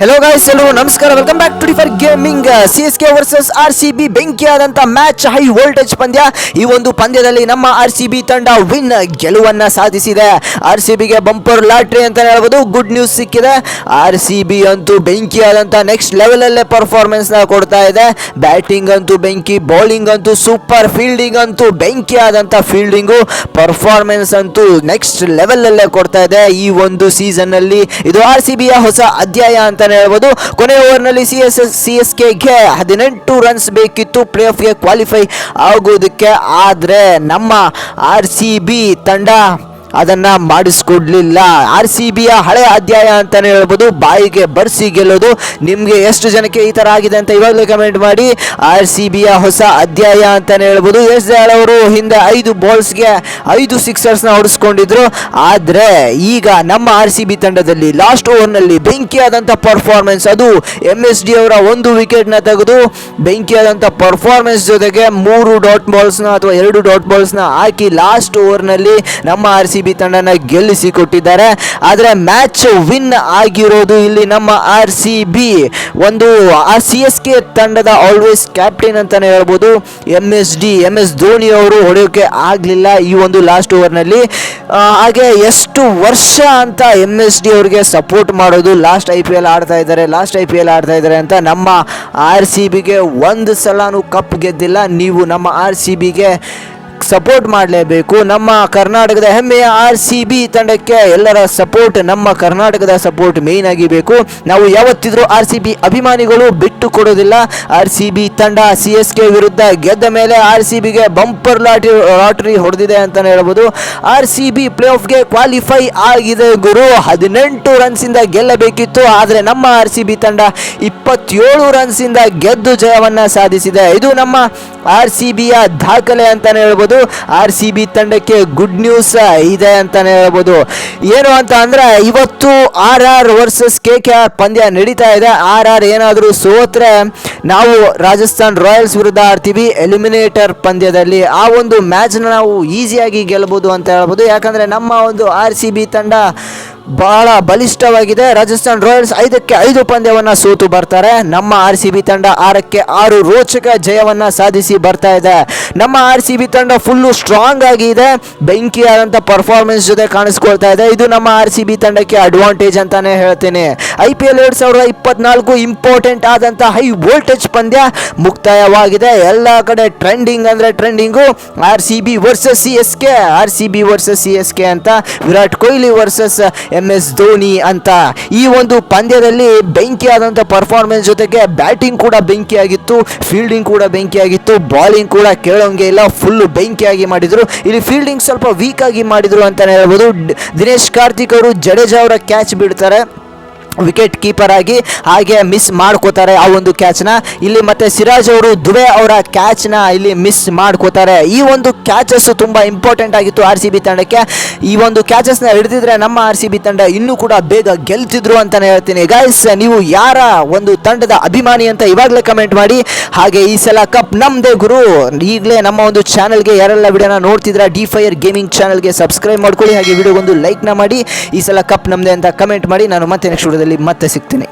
Hello guys ಎಲ್ಲರೂ ನಮಸ್ಕಾರ welcome back to D Fire gaming C S K versus R C B ಬೆಂಕಿಯಾದಂಥ match high voltage ಪಂದ್ಯ. ಈ ಒಂದು ಪಂದ್ಯದಲ್ಲಿ ನಮ್ಮ ಆರ್ ಸಿ ಬಿ ತಂಡ ವಿನ್ ಗೆಲುವನ್ನ ಸಾಧಿಸಿದೆ. ಆರ್ ಸಿ ಬಿಗೆ ಬಂಪರ್ ಲಾಟ್ರಿ ಅಂತ ಹೇಳ್ಬೋದು ಗುಡ್ ನ್ಯೂಸ್ ಸಿಕ್ಕಿದೆ. ಆರ್ ಸಿ ಬಿ ಅಂತೂ ಬೆಂಕಿಯಾದಂಥ ನೆಕ್ಸ್ಟ್ ಲೆವೆಲಲ್ಲೇ ಪರ್ಫಾರ್ಮೆನ್ಸ್ನ ಕೊಡ್ತಾ ಇದೆ. ಬ್ಯಾಟಿಂಗ್ ಅಂತೂ ಬೆಂಕಿ ಬೌಲಿಂಗ್ ಅಂತೂ ಸೂಪರ್ ಫೀಲ್ಡಿಂಗ್ ಅಂತೂ ಬೆಂಕಿಯಾದಂಥ ಫೀಲ್ಡಿಂಗು ಪರ್ಫಾರ್ಮೆನ್ಸ್ ಅಂತೂ ನೆಕ್ಸ್ಟ್ ಲೆವೆಲಲ್ಲೇ ಕೊಡ್ತಾ ಇದೆ. ಈ ಒಂದು ಸೀಸನ್ನಲ್ಲಿ ಇದು ಆರ್ ಸಿ ಬಿಯ ಹೊಸ ಅಧ್ಯಾಯ ಅಂತಾನೆ ಹೇಳ್ಬೋದು. ಕೊನೆ ಓವರ್ನಲ್ಲಿ C S S C S ಕೆಗೆ ಹದಿನೆಂಟು ರನ್ಸ್ ಬೇಕಿತ್ತು. ಪ್ಲೇ ಆಫ್ಗೆ ಕ್ವಾಲಿಫೈ ಆಗೋದಕ್ಕೆ ಆದರೆ ನಮ್ಮ ಆರ್ ಸಿ ಬಿ ತಂಡ ಅದನ್ನ ಮಾಡಿಸ್ಕೊಡ್ಲಿಲ್ಲ. ಆರ್ ಸಿ ಬಿಯ ಹಳೆ ಅಧ್ಯಾಯ ಅಂತಲೇ ಹೇಳ್ಬೋದು. ಬಾಯಿಗೆ ಬರ್ಸಿ ಗೆಲ್ಲೋದು. ನಿಮಗೆ ಎಷ್ಟು ಜನಕ್ಕೆ ಈ ತರ ಆಗಿದೆ ಅಂತ ಇವಾಗಲೇ ಕಮೆಂಟ್ ಮಾಡಿ. ಆರ್ ಸಿ ಬಿಯ ಹೊಸ ಅಧ್ಯಾಯ ಅಂತಲೇ ಹೇಳ್ಬೋದು. ಎಸ್ ದಯಾಳ್ ಅವರು ಹಿಂದೆ ಐದು ಬಾಲ್ಸ್ಗೆ ಐದು ಸಿಕ್ಸರ್ಸ್ನ ಹೊಡಿಸ್ಕೊಂಡಿದ್ರು. ಆದರೆ ಈಗ ನಮ್ಮ ಆರ್ ಸಿ ಬಿ ತಂಡದಲ್ಲಿ ಲಾಸ್ಟ್ ಓವರ್ನಲ್ಲಿ ಬೆಂಕಿಯಾದಂಥ ಪರ್ಫಾರ್ಮೆನ್ಸ್ ಅದು. ಎಂ ಎಸ್ ಡಿ ಅವರ ಒಂದು ವಿಕೆಟ್ನ ತೆಗೆದು ಬೆಂಕಿಯಾದಂಥ ಪರ್ಫಾರ್ಮೆನ್ಸ್ ಜೊತೆಗೆ ಮೂರು ಡಾಟ್ ಬಾಲ್ಸ್ನ ಅಥವಾ ಎರಡು ಡಾಟ್ ಬಾಲ್ಸ್ನ ಹಾಕಿ ಲಾಸ್ಟ್ ಓವರ್ನಲ್ಲಿ ನಮ್ಮ ಆರ್ ಸಿ ಬಿ ತಂಡನ ಗೆಲ್ಲಿಸಿ ಕೊಟ್ಟಿದ್ದಾರೆ ಆದರೆ ಮ್ಯಾಚ್ ವಿನ್ ಆಗಿರೋದು ಇಲ್ಲಿ ನಮ್ಮ ಆರ್ ಸಿ ಬಿ ಒಂದು ಆರ್ ಸಿ ಎಸ್ ಕೆ ತಂಡದ ಆಲ್ವೇಸ್ ಕ್ಯಾಪ್ಟನ್ ಅಂತಾನೆ ಹೇಳ್ಬೋದು. M S D M S Dhoni ಅವರು ಹೊಡೆಯೋಕೆ ಆಗಲಿಲ್ಲ ಈ ಒಂದು ಲಾಸ್ಟ್ ಓವರ್ನಲ್ಲಿ ಹಾಗೆ ಎಷ್ಟು ವರ್ಷ ಅಂತ ಎಂ ಎಸ್ ಡಿ ಅವರಿಗೆ ಸಪೋರ್ಟ್ ಮಾಡೋದು ಲಾಸ್ಟ್ ಐ ಪಿ ಎಲ್ ಆಡ್ತಾ ಇದ್ದಾರೆ ಲಾಸ್ಟ್ ಐ ಪಿ ಎಲ್ ಆಡ್ತಾ ಇದ್ದಾರೆ ಅಂತ ನಮ್ಮ ಆರ್ ಸಿ ಬಿಗೆ ಒಂದು ಸಲನೂ ಕಪ್ ಗೆದ್ದಿಲ್ಲ. ನೀವು ನಮ್ಮ ಆರ್ ಸಿ ಬಿಗೆ ಸಪೋರ್ಟ್ ಮಾಡಲೇಬೇಕು. ನಮ್ಮ ಕರ್ನಾಟಕದ ಹೆಮ್ಮೆಯ ಆರ್ ಸಿ ಬಿ ತಂಡಕ್ಕೆ ಎಲ್ಲರ ಸಪೋರ್ಟ್ ನಮ್ಮ ಕರ್ನಾಟಕದ ಸಪೋರ್ಟ್ ಮೇಯ್ನ್ ಆಗಿ ಬೇಕು ನಾವು ಯಾವತ್ತಿದ್ರೂ ಆರ್ ಸಿ ಬಿ ಅಭಿಮಾನಿಗಳು ಬಿಟ್ಟು ಕೊಡೋದಿಲ್ಲ. ಆರ್ ಸಿ ಬಿ ತಂಡ ಸಿ ಎಸ್ ಕೆ ವಿರುದ್ಧ ಗೆದ್ದ ಮೇಲೆ ಆರ್ ಸಿ ಬಿಗೆ ಬಂಪರ್ ಲಾಟ್ರಿ ಲಾಟ್ರಿ ಹೊಡೆದಿದೆ ಅಂತಲೇ ಹೇಳ್ಬೋದು. ಆರ್ ಸಿ ಬಿ ಪ್ಲೇ ಆಫ್ಗೆ ಕ್ವಾಲಿಫೈ ಆಗಿದೆ ಗುರು. ಹದಿನೆಂಟು ರನ್ಸಿಂದ ಗೆಲ್ಲಬೇಕಿತ್ತು. ಆದರೆ ನಮ್ಮ ಆರ್ ಸಿ ಬಿ ತಂಡ ಇಪ್ಪತ್ತೇಳು ರನ್ಸಿಂದ ಗೆದ್ದು ಜಯವನ್ನ ಸಾಧಿಸಿದೆ. ಇದು ನಮ್ಮ ಆರ್ ಸಿ ಬಿಯ ದಾಖಲೆ ಅಂತಲೇ ಹೇಳ್ಬೋದು. ಆರ್ ಸಿ ಬಿ ತಂಡಕ್ಕೆ ಗುಡ್ ನ್ಯೂಸ್ ಇದೆ ಅಂತಾನೆ ಹೇಳ್ಬೋದು. ಏನು ಅಂತ ಅಂದ್ರೆ, ಇವತ್ತು R R versus K K R ಪಂದ್ಯ ನಡೀತಾ ಇದೆ. ಆರ್ ಆರ್ ಏನಾದರೂ ಸೋತ್ರೆ, ನಾವು ರಾಜಸ್ಥಾನ್ ರಾಯಲ್ಸ್ ವಿರುದ್ಧ ಆಡ್ತೀವಿ. ಎಲಿಮಿನೇಟರ್ ಪಂದ್ಯದಲ್ಲಿ ಆ ಒಂದು ಮ್ಯಾಚ್ನ ನಾವು ಈಸಿಯಾಗಿ ಗೆಲ್ಬೋದು ಅಂತ ಹೇಳ್ಬೋದು. ಯಾಕಂದ್ರೆ ನಮ್ಮ ಒಂದು ಆರ್ ಸಿ ಬಿ ತಂಡ ಬಹಳ ಬಲಿಷ್ಠವಾಗಿದೆ. ರಾಜಸ್ಥಾನ್ ರಾಯಲ್ಸ್ ಐದಕ್ಕೆ ಐದು ಪಂದ್ಯವನ್ನ ಸೋತು ಬರ್ತಾರೆ. ನಮ್ಮ ಆರ್ ಸಿ ಬಿ ತಂಡ ಆರಕ್ಕೆ ಆರು ರೋಚಕ ಜಯವನ್ನ ಸಾಧಿಸಿ ಬರ್ತಾ ಇದೆ. ನಮ್ಮ ಆರ್ ಸಿ ಬಿ ತಂಡ ಫುಲ್ಲು ಸ್ಟ್ರಾಂಗ್ ಆಗಿ ಇದೆ ಬೆಂಕಿಯಾದಂಥ ಪರ್ಫಾರ್ಮೆನ್ಸ್ ಜೊತೆ ಕಾಣಿಸ್ಕೊಳ್ತಾ ಇದೆ. ಇದು ನಮ್ಮ ಆರ್ ಸಿ ಬಿ ತಂಡಕ್ಕೆ ಅಡ್ವಾಂಟೇಜ್ ಅಂತಾನೆ ಹೇಳ್ತೀನಿ. ಐ ಪಿ ಎಲ್ ಎರಡು ಸಾವಿರದ ಇಪ್ಪತ್ನಾಲ್ಕು ಇಂಪಾರ್ಟೆಂಟ್ ಆದಂಥ ಹೈ ವೋಲ್ಟೇಜ್ ಪಂದ್ಯ ಮುಕ್ತಾಯವಾಗಿದೆ. ಎಲ್ಲ ಕಡೆ ಟ್ರೆಂಡಿಂಗ್ ಅಂದರೆ trending R C B versus C S K R C B versus C S K ಅಂತ, Virat Kohli versus M S Dhoni ಅಂತ. ಈ ಒಂದು ಪಂದ್ಯದಲ್ಲಿ ಬೆಂಕಿಯಾದಂಥ ಪರ್ಫಾರ್ಮೆನ್ಸ್ ಜೊತೆಗೆ ಬ್ಯಾಟಿಂಗ್ ಕೂಡ ಬೆಂಕಿಯಾಗಿತ್ತು ಫೀಲ್ಡಿಂಗ್ ಕೂಡ ಬೆಂಕಿಯಾಗಿತ್ತು ಬಾಲಿಂಗ್ ಕೂಡ ಕೇಳೋಂಗೆ ಇಲ್ಲ ಫುಲ್ಲು ಬೆಂಕಿಯಾಗಿ ಮಾಡಿದರು. ಇಲ್ಲಿ ಫೀಲ್ಡಿಂಗ್ ಸ್ವಲ್ಪ ವೀಕ್ ಆಗಿ ಮಾಡಿದ್ರು ಅಂತಲೇ ಹೇಳ್ಬೋದು. ದಿನೇಶ್ ಕಾರ್ತಿಕ್ ಅವರು ಜಡೇಜಾ ಅವರ ಕ್ಯಾಚ್ ಬಿಡ್ತಾರೆ. ವಿಕೆಟ್ ಕೀಪರ್ ಆಗಿ ಹಾಗೆ ಮಿಸ್ ಮಾಡ್ಕೋತಾರೆ ಆ ಒಂದು ಕ್ಯಾಚ್ನ ಇಲ್ಲಿ ಮತ್ತೆ ಸಿರಾಜ್ ಅವರು, ದುಬೆ ಅವರ ಕ್ಯಾಚ್ನ ಇಲ್ಲಿ ಮಿಸ್ ಮಾಡ್ಕೋತಾರೆ. ಈ ಒಂದು ಕ್ಯಾಚಸ್ ತುಂಬಾ ಇಂಪಾರ್ಟೆಂಟ್ ಆಗಿತ್ತು ಆರ್ ಸಿ ಬಿ ತಂಡಕ್ಕೆ. ಈ ಒಂದು ಕ್ಯಾಚಸ್ನ ಹಿಡಿದಿದ್ರೆ ನಮ್ಮ ಆರ್ ಸಿ ಬಿ ತಂಡ ಇನ್ನೂ ಕೂಡ ಬೇಗ ಗೆಲ್ತಿದ್ರು ಅಂತಲೇ ಹೇಳ್ತೀನಿ. ಗೈಸ್ ನೀವು ಯಾರ ಒಂದು ತಂಡದ ಅಭಿಮಾನಿ ಅಂತ ಇವಾಗಲೇ ಕಮೆಂಟ್ ಮಾಡಿ. ಹಾಗೆ ಈ ಸಲ ಕಪ್ ನಮ್ಮದೇ ಗುರು. ಈಗಲೇ ನಮ್ಮ ಒಂದು ಚಾನಲ್ಗೆ ಯಾರೆಲ್ಲ ವಿಡಿಯೋನ ನೋಡ್ತಿದ್ರೆ ಡಿ ಫೈರ್ ಗೇಮಿಂಗ್ ಚಾನಲ್ಗೆ ಸಬ್ಸ್ಕ್ರೈಬ್ ಮಾಡ್ಕೊಳ್ಳಿ. ಹಾಗೆ ವಿಡಿಯೋಗೊಂದು ಲೈಕ್ನ ಮಾಡಿ. ಈ ಸಲ ಕಪ್ ನಮ್ಮದೇ ಅಂತ ಕಮೆಂಟ್ ಮಾಡಿ. ನಾನು ಮತ್ತೆ ನೆಕ್ಸ್ಟ್ ವಿಡಿಯೋದಲ್ಲಿ ಮತ್ತೆ ಸಿಗ್ತೀನಿ.